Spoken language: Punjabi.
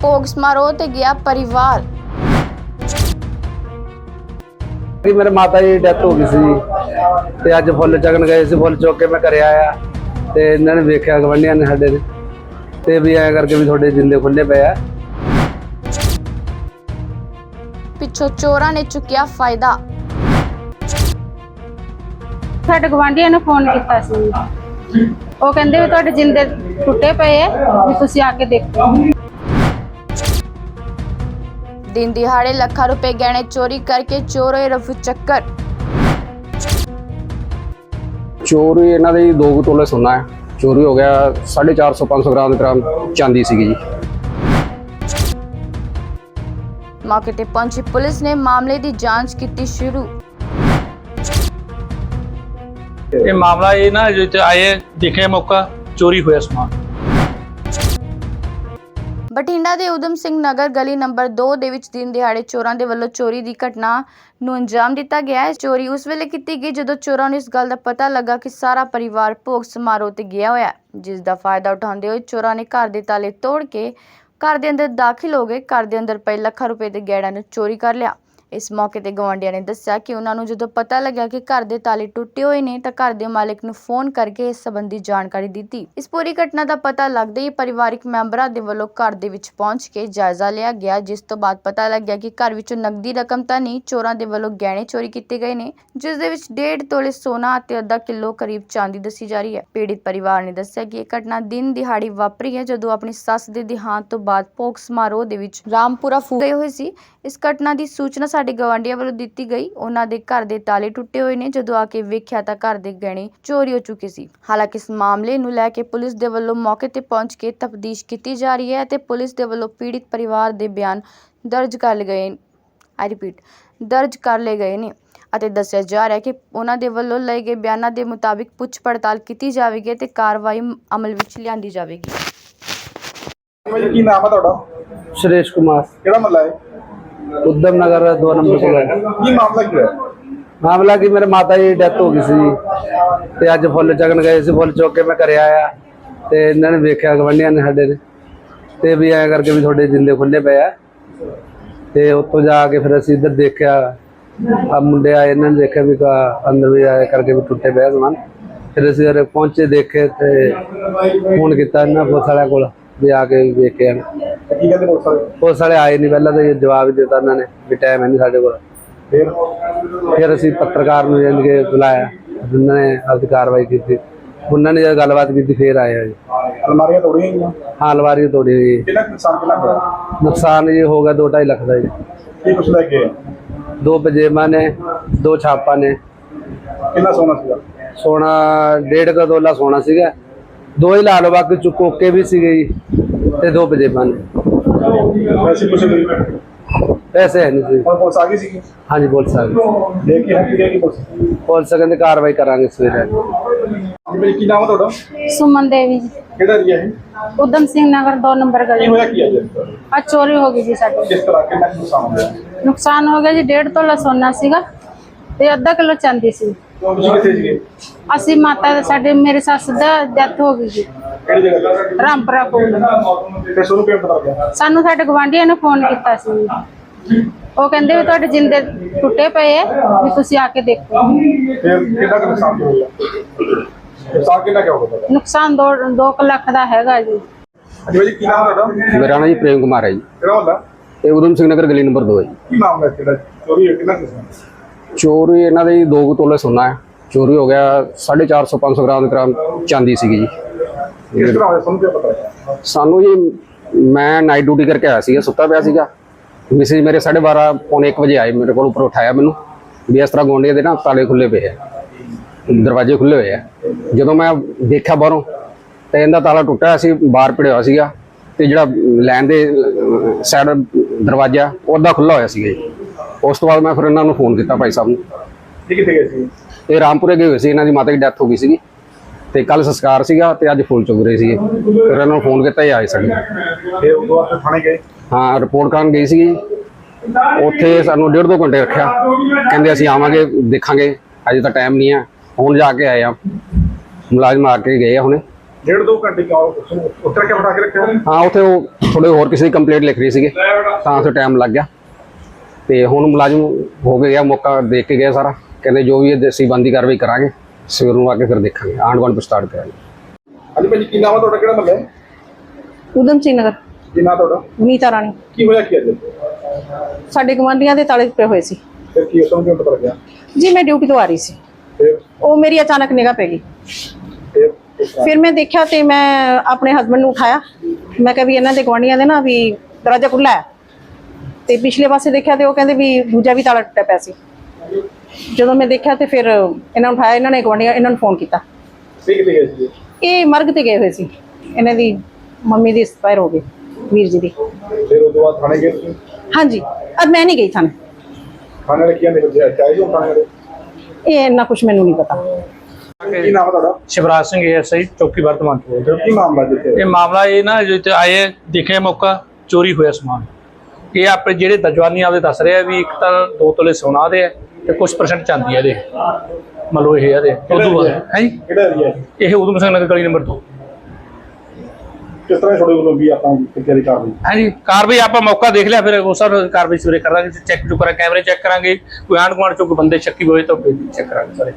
ਭੋਗ ਸਮਾਰੋਹ ਤੇ ਗਿਆ ਪਰਿਵਾਰ। ਕਿ ਮੇਰੇ ਮਾਤਾ ਜੀ ਦੀ ਡੈਥ ਹੋ ਗਈ ਸੀ ਜੀ। ਤੇ ਅੱਜ ਫੁੱਲ ਚਗਣ ਗਏ ਸੀ ਫੁੱਲ ਚੁੱਕ ਕੇ ਮੈਂ ਘਰੇ ਆਇਆ। ਤੇ ਇਹਨਾਂ ਨੇ ਵੇਖਿਆ ਗਵੰਡਿਆਂ ਨੇ ਸਾਡੇ ਨੇ ਤੇ ਵੀ ਐਂ ਕਰਕੇ ਵੀ ਤੁਹਾਡੇ ਜਿੰਦੇ ਖੁੱਲੇ ਪਏ ਆ। ਪਿੱਛੋਂ ਚੋਰਾਂ ਨੇ ਚੁੱਕਿਆ ਫਾਇਦਾ। ਸਾਡੇ ਗਵਾਂਢੀਆਂ ਨੇ ਫੋਨ ਕੀਤਾ ਸੀ। ਉਹ ਕਹਿੰਦੇ ਵੀ ਤੁਹਾਡੇ ਜਿੰਦੇ ਟੁੱਟੇ ਪਏ ਆ ਵੀ ਤੁਸੀਂ ਆ ਕੇ ਦੇਖੋ। ਦਿਨ ਦਿਹਾੜੇ ਲੱਖਾਂ ਰੁਪਏ ਗਹਿਣੇ ਚੋਰੀ ਕਰਕੇ ਚੋਰ ਹੋਏ ਰਫੂ ਚੱਕਰ। ਚੋਰੀ ਇਹਨਾਂ ਦੇ 2 ਤੋਲੇ ਸੋਨਾ ਹੈ। ਚੋਰੀ ਹੋ ਗਿਆ 450 500 ਗ੍ਰਾਮ ਦੇ ਗ੍ਰਾਮ ਚਾਂਦੀ ਸੀਗੀ ਜੀ। ਮੌਕੇ ਤੇ ਪਹੁੰਚੀ ਪੁਲਿਸ ਨੇ ਮਾਮਲੇ ਦੀ ਜਾਂਚ ਕੀਤੀ ਸ਼ੁਰੂ। ਇਹ ਮਾਮਲਾ ਇਹ ਨਾ ਜਿੱਥੇ ਆਏ ਦੇਖਿਆ ਮੌਕਾ ਚੋਰੀ ਹੋਇਆ ਸਮਾਨ। ਬਠਿੰਡਾ ਦੇ ਉਦਮ ਸਿੰਘ ਨਗਰ ਗਲੀ ਨੰਬਰ 2 ਦੇ ਵਿੱਚ ਦਿਨ ਦਿਹਾੜੇ ਚੋਰਾਂ ਦੇ ਵੱਲੋਂ ਚੋਰੀ ਦੀ ਘਟਨਾ ਨੂੰ ਅੰਜਾਮ ਦਿੱਤਾ ਗਿਆ ਹੈ। ਚੋਰੀ ਉਸ ਵੇਲੇ ਕੀਤੀ ਗਈ ਜਦੋਂ ਚੋਰਾਂ ਨੂੰ ਇਸ ਗੱਲ ਦਾ ਪਤਾ ਲੱਗਾ ਕਿ ਸਾਰਾ ਪਰਿਵਾਰ ਭੋਗ ਸਮਾਰੋਹ ਤੇ ਗਿਆ ਹੋਇਆ ਹੈ, ਜਿਸ ਦਾ ਫਾਇਦਾ ਉਠਾਉਂਦੇ ਹੋਏ ਚੋਰਾਂ ਨੇ ਘਰ ਦੇ ਤਾਲੇ ਤੋੜ ਕੇ ਘਰ ਦੇ ਅੰਦਰ ਦਾਖਲ ਹੋ ਗਏ। ਘਰ ਦੇ ਅੰਦਰ ਪਏ ਲੱਖਾਂ ਰੁਪਏ ਦੇ ਗਹਿਣਿਆਂ ਨੂੰ ਚੋਰੀ ਕਰ ਲਿਆ। ਇਸ ਮੌਕੇ ਤੇ ਗਵਾਂਢੀਆਂ ਨੇ ਦੱਸਿਆ ਕਿ ਉਹਨਾਂ ਨੂੰ ਜਦੋਂ ਪਤਾ ਲੱਗਿਆ ਕਿ ਘਰ ਦੇ ਤਾਲੇ ਟੁੱਟੇ ਹੋਏ ਨੇ ਤਾਂ ਘਰ ਦੇ ਮਾਲਕ ਨੂੰ ਫੋਨ ਕਰਕੇ ਇਸ ਸੰਬੰਧੀ ਜਾਣਕਾਰੀ ਦਿੱਤੀ। ਇਸ ਪੂਰੀ ਘਟਨਾ ਦਾ ਪਤਾ ਲੱਗਦੇ ਹੀ ਪਰਿਵਾਰਕ ਮੈਂਬਰਾਂ ਦੇ ਵੱਲੋਂ ਘਰ ਦੇ ਵਿੱਚ ਪਹੁੰਚ ਕੇ ਜਾਇਜ਼ਾ ਲਿਆ ਗਿਆ, ਜਿਸ ਤੋਂ ਬਾਅਦ ਪਤਾ ਲੱਗਿਆ ਕਿ ਘਰ ਵਿੱਚੋਂ ਨਕਦੀ ਰਕਮ ਤਾਂ ਨਹੀਂ, ਚੋਰਾਂ ਦੇ ਵੱਲੋਂ ਗਹਿਣੇ ਚੋਰੀ ਕੀਤੇ ਗਏ ਨੇ, ਜਿਸ ਦੇ ਵਿੱਚ 1.5 ਤੋਲੇ ਸੋਨਾ ਅਤੇ ਅੱਧਾ ਕਿਲੋ ਕਰੀਬ ਚਾਂਦੀ ਦੱਸੀ ਜਾ ਰਹੀ ਹੈ। ਪੀੜਿਤ ਪਰਿਵਾਰ ਨੇ ਦੱਸਿਆ ਕਿ ਇਹ ਘਟਨਾ ਦਿਨ ਦਿਹਾੜੀ ਵਾਪਰੀ ਹੈ, ਜਦੋਂ ਆਪਣੀ ਸੱਸ ਦੇ ਦੇਹਾਂਤ ਤੋਂ ਬਾਅਦ ਭੋਗ ਸਮਾਰੋਹ ਦੇ ਵਿੱਚ ਰਾਮਪੁਰਾ ਫੂ ਹੋਏ ਸੀ। ਇਸ ਘਟਨਾ ਦੀ ਸੂਚਨਾ ਸਾਡੇ ਗਵਾਂਢੀਆਂ ਵੱਲੋਂ ਦਿੱਤੀ ਗਈ। ਉਹਨਾਂ ਦੇ ਘਰ ਦੇ ਤਾਲੇ ਟੁੱਟੇ ਹੋਏ ਨੇ ਜਦੋਂ ਆ ਕੇ ਵੇਖਿਆ ਤਾਂ ਘਰ ਦੇ ਗਹਿਣੇ ਚੋਰੀ ਹੋ ਚੁੱਕੇ ਸੀ। ਹਾਲਾਂਕਿ ਇਸ ਮਾਮਲੇ ਨੂੰ ਲੈ ਕੇ ਪੁਲਿਸ ਦੇ ਵੱਲੋਂ ਮੌਕੇ ਤੇ ਪਹੁੰਚ ਕੇ ਤਫਤੀਸ਼ ਕੀਤੀ ਜਾ ਰਹੀ ਹੈ ਤੇ ਪੁਲਿਸ ਦੇ ਵੱਲੋਂ ਪੀੜਿਤ ਪਰਿਵਾਰ ਦੇ ਬਿਆਨ ਦਰਜ ਕਰ ਲਏ ਗਏ ਆਈ ਰਿਪੀਟ ਦਰਜ ਕਰ ਲਏ ਗਏ ਨੇ ਅਤੇ ਦੱਸਿਆ ਜਾ ਰਿਹਾ ਹੈ ਕਿ ਉਹਨਾਂ ਦੇ ਵੱਲੋਂ ਲਏ ਗਏ ਬਿਆਨਾਂ ਦੇ ਮੁਤਾਬਿਕ ਪੁੱਛ ਪੜਤਾਲ ਕੀਤੀ ਜਾਵੇਗੀ ਤੇ ਕਾਰਵਾਈ ਅਮਲ ਵਿੱਚ ਲਿਆਂਦੀ ਜਾਵੇਗੀ। ਕੀ ਨਾਮ ਹੈ ਤੁਹਾਡਾ? ਸੁਰੇਸ਼ ਕੁਮਾਰ। ਕਿਹੜਾ ਮੱਲਾ ਹੈ? ਉਦਮ ਨਗਰ 2 ਨੰਬਰ ਕੋਲ ਹੈ ਕੀ ਮਾਮਲਾ ਕੀ ਹੈ ਮਾਮਲਾ ਕਿ ਮੇਰੇ ਮਾਤਾ ਜੀ ਦੀ ਡੈਥ ਹੋ ਗਈ ਸੀ। ਤੇ ਅੱਜ ਫੁੱਲ ਚਗਣ ਗਏ ਸੀ ਫੁੱਲ ਚੁੱਕ ਕੇ ਮੈਂ ਘਰੇ ਆਇਆ ਤੇ ਇਹਨਾਂ ਨੇ ਵੇਖਿਆ ਗਵੰਡਿਆਂ ਨੇ ਸਾਡੇ ਨੇ ਤੇ ਵੀ ਐਂ ਕਰਕੇ ਵੀ ਤੁਹਾਡੇ ਜਿੰਦੇ ਖੁੱਲੇ ਪਏ ਆ ਤੇ ਉੱਥੋਂ ਜਾ ਕੇ ਫਿਰ ਅਸੀਂ ਇੱਧਰ ਦੇਖਿਆ ਆ ਮੁੰਡੇ ਆਏ ਇਹਨਾਂ ਨੇ ਦੇਖਿਆ ਵੀ ਕਾ ਅੰਦਰ ਵੀ ਆਏ ਕਰਕੇ ਵੀ ਟੁੱਟੇ ਪਏ ਸਮਾਨ ਫਿਰ ਅਸੀਂ ਉਰੇ ਪਹੁੰਚੇ ਦੇਖੇ ਤੇ ਫੋਨ ਕੀਤਾ ਇਹਨਾਂ ਪੁਲਿਸ ਵਾਲਿਆਂ ਕੋਲ ਵੀ ਆ ਕੇ ਵੇਖ ਕੇ ਕਹਿੰਦੇ ਪੁਲਿਸ ਵਾਲੇ? ਪੁਲਿਸ ਵਾਲੇ ਆਏ ਨਹੀਂ ਪਹਿਲਾਂ ਤਾਂ ਇਹ ਜਵਾਬ ਦਿੱਤਾ ਉਹਨਾਂ ਨੇ ਵੀ ਟਾਈਮ ਹੈ ਨਹੀਂ ਸਾਡੇ ਕੋਲ। ਫਿਰ? ਫਿਰ ਅਸੀਂ ਪੱਤਰਕਾਰ ਨੂੰ ਜਾਣ ਕੇ ਬੁਲਾਇਆ ਉਹਨਾਂ ਨੇ ਆਪਦੀ ਕਾਰਵਾਈ ਕੀਤੀ। ਉਹਨਾਂ ਨੇ ਜਦ ਗੱਲਬਾਤ ਕੀਤੀ ਫਿਰ ਆਏ ਆ ਜੀ। ਅਲਮਾਰੀਆਂ ਤੋੜੀਆਂ ਗਈਆਂ? ਹਾਂ ਅਲਮਾਰੀ ਤੋੜੀ ਹੋਈ ਕਿੰਨਾ ਨੁਕਸਾਨ ਕਿੰਨਾ ਹੋਇਆ? ਨੁਕਸਾਨ ਜੀ ਹੋ ਗਿਆ 2.5 ਲੱਖ ਦਾ ਜੀ। ਕੀ ਕੁਛ ਲੈ ਕੇ? ਦੋ ਪਜੇਮਾ ਨੇ ਦੋ ਛਾਪਾਂ ਨੇ। ਕਿੰਨਾ ਸੋਨਾ ਸੀਗਾ? ਸੋਨਾ ਡੇਢ ਕੁ ਤੋਲਾ ਸੋਨਾ ਸੀਗਾ। ਦੋ ਹੀ ਲਾ ਲਓ ਬਾਕੀ ਚੁੱਕੋਕੇ ਵੀ ਸੀਗੇ ਜੀ। ਤੇ ਦੋ ਪਜੇਮਾ ਨੇ ਵੈਸੇ ਕੁਛ ਨਹੀਂ ਪੈਸੇ ਹੈ ਨਹੀਂ ਸੀ ਹੁਣ ਪੁਲਿਸ ਆ ਗਈ ਸੀ ਹਾਂਜੀ ਬੋਲ ਸਕਦੇ ਦੇਖ ਕੇ ਹੱਥ ਦੇ ਕੇ ਪੁਲਿਸ ਪੁਲਿਸ ਕਹਿੰਦੇ ਕਾਰਵਾਈ ਕਰਾਂਗੇ ਸਵੇਰੇ ਜੀ ਭਾਈ ਕੀ ਨਾਮ ਹੈ ਤੁਹਾਡਾ? ਸੁਮਨ ਦੇਵੀ ਜੀ ਕਿਹੜਾ ਏਰੀਆ ਹੈ? ਉਦਮ ਸਿੰਘ ਨਗਰ 2 ਨੰਬਰ ਕੀ ਗਲੀ ਹੋਇਆ ਕੀ ਅੱਜ ਆ ਚੋਰੀ ਹੋ ਗਈ ਜੀ ਸਾਡੀ ਕਿਸ ਤਰ੍ਹਾਂ ਕਿੰਨਾ ਕੁ ਨੁਕਸਾਨ ਹੋਇਆ ਨੁਕਸਾਨ ਹੋ ਗਿਆ ਜੀ 1.5 ਤੋਲਾ ਸੋਨਾ ਸੀਗਾ ਤੇ ਅੱਧਾ ਕਿਲੋ ਚਾਂਦੀ ਸੀ ਤੁਸੀਂ ਕਿੱਥੇ ਸੀਗੇ ਅਸੀਂ ਮਾਤਾ ਦੇ ਸਾਡੇ ਮੇਰੇ ਸੱਸ ਦਾ ਡੈਥ ਹੋ ਗਈ ਜੀ ਕਿਹੜੀ ਜਗ੍ਹਾ ਤੇ? ਰਾਮਪੁਰਾ ਕੋਲ। ਫਿਰ ਤੁਹਾਨੂੰ ਕਿਵੇਂ ਪਤਾ ਲੱਗਿਆ? ਸਾਨੂੰ ਸਾਡੇ ਗਵਾਂਢੀਆਂ ਨੇ ਫੋਨ ਕੀਤਾ ਸੀ। ਉਹ ਕਹਿੰਦੇ ਵੀ ਤੁਹਾਡੇ ਜਿੰਦੇ ਟੁੱਟੇ ਪਏ ਆ ਵੀ ਤੁਸੀਂ ਆ ਕੇ ਦੇਖੋ। ਫਿਰ ਕਿੰਨਾ ਕੁ ਨੁਕਸਾਨ ਹੋਇਆ? ਨੁਕਸਾਨ ਕਿੰਨਾ ਕੁ ਹੋ ਗਿਆ ਨੁਕਸਾਨ 2 2 ਲੱਖ ਦਾ ਹੈਗਾ ਜੀ। ਜੀ ਭਾਈ ਕੀ ਨਾਮ ਹੈ ਤੁਹਾਡਾ? ਮੇਰਾ ਨਾਮ ਜੀ ਪ੍ਰੇਮ ਕੁਮਾਰ ਹੈ ਜੀ। ਕਿਹੜਾ ਹੁੰਦਾ ਤੇ ਉਦਮ ਸਿੰਘ ਨਗਰ ਗਲੀ ਨੰਬਰ 2 ਹੈ ਜੀ। ਕੀ ਮਾਮਲਾ ਹੈ ਕਿਹੜਾ? ਚੋਰੀ ਹੋਇਆ ਕਿੰਨਾ ਕੁ ਚੋਰੀ ਇਹਨਾਂ ਦੇ 2 ਤੋਲੇ ਸੋਨਾ ਹੈ। ਚੋਰੀ ਹੋ ਗਿਆ 450 500 ਗ੍ਰਾਮ ਦੇ ਗ੍ਰਾਮ ਚਾਂਦੀ ਸੀਗੀ ਜੀ। ਕਿਸ ਤਰ੍ਹਾਂ ਹੋਇਆ? ਤੁਹਾਨੂੰ ਕੀ ਪਤਾ ਲੱਗਿਆ ਸਾਨੂੰ ਜੀ ਮੈਂ ਨਾਈਟ ਡਿਊਟੀ ਕਰਕੇ ਆਇਆ ਸੀਗਾ ਸੁੱਤਾ ਪਿਆ ਸੀਗਾ। ਮਿਸਿਸ ਮੇਰੇ 12:30 ਪੌਣੇ 1 ਵਜੇ ਆਏ ਮੇਰੇ ਕੋਲ ਉੱਪਰ ਉਠਾਇਆ ਮੈਨੂੰ। ਵੀ ਇਸ ਤਰ੍ਹਾਂ ਗੋਂਡੇ ਦੇ ਨਾ ਤਾਲੇ ਖੁੱਲੇ ਪਏ ਆ। ਦਰਵਾਜ਼ੇ ਖੁੱਲੇ ਹੋਏ ਆ। ਜਦੋਂ ਮੈਂ ਦੇਖਿਆ ਬਾਹਰੋਂ ਤੇ ਇਹਦਾ ਤਾਲਾ ਟੁੱਟਿਆ ਸੀ ਬਾਹਰ ਪਿੜਿਆ ਹੋਇਆ ਸੀਗਾ। ਤੇ ਜਿਹੜਾ ਲੈਣ ਦੇ ਸਾਈਡ ਦਰਵਾਜ਼ਾ ਉਹ ਅੱਧਾ ਖੁੱਲਾ ਹੋਇਆ ਸੀਗਾ ਜੀ। ਉਸ ਤੋਂ ਬਾਅਦ ਮੈਂ ਫਿਰ ਇਹਨਾਂ ਨੂੰ ਫੋਨ ਕੀਤਾ ਭਾਈ ਸਾਹਿਬ ਨੂੰ। ਇਹ ਕਿੱਥੇ ਗਏ ਸੀ? ਇਹ ਰਾਮਪੁਰੇ ਗਏ ਹੋਏ ਸੀ ਇਹਨਾਂ ਦੀ ਮਾਤਾ ਦੀ ਡੈਥ ਹੋ ਗਈ ਸੀਗੀ। ਤੇ ਕੱਲ ਸੰਸਕਾਰ ਸੀਗਾ ਤੇ ਅੱਜ ਫੁੱਲ ਚੁੱਕ ਰਹੇ ਸੀਗੇ। ਫਿਰ ਇਹਨਾਂ ਨੂੰ ਫੋਨ ਕੀਤਾ ਇਹ ਆਏ ਉਹ ਤੋਂ ਥਾਣੇ ਗਏ? ਹਾਂ ਰਿਪੋਰਟ ਕਰਨ ਗਈ ਸੀਗੀ। ਉੱਥੇ ਸਾਨੂੰ ਡੇਢ ਦੋ ਘੰਟੇ ਰੱਖਿਆ। ਕਹਿੰਦੇ ਅਸੀਂ ਆਵਾਂਗੇ ਦੇਖਾਂਗੇ। ਅਜੇ ਤਾਂ ਟਾਈਮ ਨਹੀਂ ਹੈ ਹੁਣ ਜਾ ਕੇ ਆਏ ਆ। ਮੁਲਾਜ਼ਮ ਆ ਕੇ ਗਏ ਆ ਹੁਣੇ। ਡੇਢ ਦੋ ਘੰਟੇ ਕਿਉਂ ਉੱਤਰ ਕੇ ਬਣਾ ਕੇ ਰੱਖਿਆ ਹਾਂ ਉੱਥੇ ਉਹ ਥੋੜੇ ਹੋਰ ਕਿਸੇ ਦੀ ਕੰਪਲੇਂਟ ਲਿਖ ਰਹੀ ਸੀਗੇ। ਤਾਂ ਉੱਥੇ ਟਾਈਮ ਲੱਗ ਗਿਆ। ਤੇ ਹੁਣ ਮੁਲਾਜ਼ਮ ਹੋ ਗਿਆ ਮੌਕਾ ਦੇਖ ਕੇ ਗਿਆ ਸਾਰਾ। ਕਹਿੰਦੇ ਜੋ ਵੀ ਇਹ ਦੇਸੀ ਬੰਦੀ ਕਾਰਵਾਈ ਕਰਾਂਗੇ। ਸਵੇਰ ਨੂੰ ਆ ਕੇ ਫਿਰ ਦੇਖਾਂਗੇ ਆਂਢ ਗੁਆਂਢ ਸਟਾਰਟ ਕਰਾਂਗੇ। ਹਾਂਜੀ ਭਾਜੀ ਕੀ ਨਾਮ ਆ ਤੁਹਾਡਾ ਕਿਹੜਾ ਮੱਲੇ? ਉਦਮ ਸਿੰਘ ਨਗਰ। ਕੀ ਨਾਮ ਤੁਹਾਡਾ? ਨੀਤਾ ਰਾਣੀ। ਕੀ ਹੋਇਆ ਕੀ ਅੱਜ? ਸਾਡੇ ਗਵਾਂਢੀਆਂ ਦੇ ਤਾਲੇ ਪਏ ਹੋਏ ਸੀ। ਫਿਰ ਕੀ ਉਸ ਨੂੰ ਕਿਉਂ ਪਤਾ ਲੱਗਿਆ? ਜੀ ਮੈਂ ਡਿਊਟੀ ਤੋਂ ਆ ਰਹੀ ਸੀ। ਫਿਰ? ਉਹ ਮੇਰੀ ਅਚਾਨਕ ਨਿਗਾਹ ਪੈ ਗਈ। ਫਿਰ? ਕਿਸ ਤਰ੍ਹਾਂ? ਫਿਰ ਮੈਂ ਦੇਖਿਆ ਤੇ ਮੈਂ ਆਪਣੇ ਹਸਬੰਡ ਨੂੰ ਉਠਾਇਆ। ਮੈਂ ਕਿਹਾ ਵੀ ਇਹਨਾਂ ਦੇ ਗਵਾਂਢੀਆਂ ਦੇ ਨਾ ਵੀ ਦਰਵਾਜ਼ਾ ਖੁੱਲਾ ਹੈ। ਤੇ ਪਿਛਲੇ ਪਾਸੇ ਦੇਖਿਆ ਤੇ ਉਹ ਕਹਿੰਦੇ ਵੀ ਦੂਜਾ ਵੀ ਤਾਲਾ ਟੁੱਟਿਆ ਪਿਆ ਸੀ। ਜਦੋਂ ਮੈਂ ਦੇਖਿਆ ਤੇ ਫਿਰ ਇਹਨਾਂ ਨੂੰ ਉਠਾਇਆ ਇਹਨਾਂ ਨੇ ਗਵਾਂਢੀਆਂ ਇਹਨਾਂ ਨੂੰ ਫੋਨ ਕੀਤਾ। ਇਹ ਕਿੱਥੇ ਗਏ ਸੀ ਇਹ ਮਰਗ ਤੇ ਗਏ ਹੋਏ ਸੀ। ਇਹਨਾਂ ਦੀ ਮੰਮੀ ਦੀ ਐਕਸਪਾਇਰ ਹੋ ਗਈ ਵੀਰ ਜੀ ਦੀ। ਫਿਰ ਉਸ ਤੋਂ ਬਾਅਦ ਥਾਣੇ ਗਏ ਤੁਸੀਂ? ਹਾਂਜੀ ਅੱਜ ਮੈਂ ਨਹੀਂ ਗਈ ਥਾਣੇ। ਥਾਣੇ ਵਾਲੇ ਕੀ ਕਹਿੰਦੇ ਚਾਹੇ ਜੋ ਥਾਣੇ ਵਾਲੇ। ਇਹ ਇੰਨਾ ਕੁਝ ਮੈਨੂੰ ਨਹੀਂ ਪਤਾ। ਕੀ ਨਾਮ ਆ ਤੁਹਾਡਾ? ਸ਼ਿਵਰਾਜ ਸਿੰਘ ਐਸਆਈ ਚੌਕੀ ਵਰਤਮਾਨ ਤੋਂ ਬੋਲ ਰਿਹਾ। ਕੀ ਮਾਮਲਾ ਜਿੱਥੇ? ਇਹ ਮਾਮਲਾ ਇਹ ਨਾ ਜਿੱਥੇ ਆਏ ਦੇਖਿਆ ਮੌਕਾ ਚੋਰੀ ਹੋਇਆ ਸਮਾਨ। ਇਹ ਆਪਣੇ ਜਿਹੜੇ ਦਜਵਾਨੀ ਆਪਦੇ ਦੱਸ ਰਹੇ ਆ ਵੀ ਇੱਕ ਤਾਂ ਦੋ ਤੋਲੇ ਸੋਨਾ ਦੇ ਆ ਤੇ ਕੁਝ ਪਰਸੈਂਟ ਚਾਂਦੀ ਆ ਇਹਦੇ। ਮਤਲਬ ਇਹ ਇਹਦੇ ਉਦੋਂ ਬਾਅਦ। ਹੈ ਜੀ? ਕਿਹੜਾ ਏਰੀਆ ਹੈ? ਇਹ ਉਦੋਂ ਸਿੰਘ ਨਗਰ ਗਲੀ ਨੰਬਰ 2 ਕਿਸ ਤਰ੍ਹਾਂ ਤੁਹਾਡੇ ਵੱਲੋਂ ਵੀ ਆਪਾਂ ਕਿਹੜੀ ਕਾਰਵਾਈ? ਹਾਂਜੀ ਕਾਰਵਾਈ ਆਪਾਂ ਮੌਕਾ ਦੇਖ ਲਿਆ ਫਿਰ ਉਸ ਸਰ ਕਾਰਵਾਈ ਸਵੇਰੇ ਕਰਾਂਗੇ ਚੈੱਕ ਚੁੱਕ ਕਰਾਂ ਕੈਮਰੇ ਚੈੱਕ ਕਰਾਂਗੇ ਕੋਈ ਆਂਢ ਗੁਆਂਢ ਚੋਂ ਕੋਈ ਬੰਦੇ ਸ਼ੱਕੀ ਹੋਏ ਤਾਂ ਫਿਰ ਚੈੱਕ ਕਰਾਂਗੇ ਸਾਰੇ।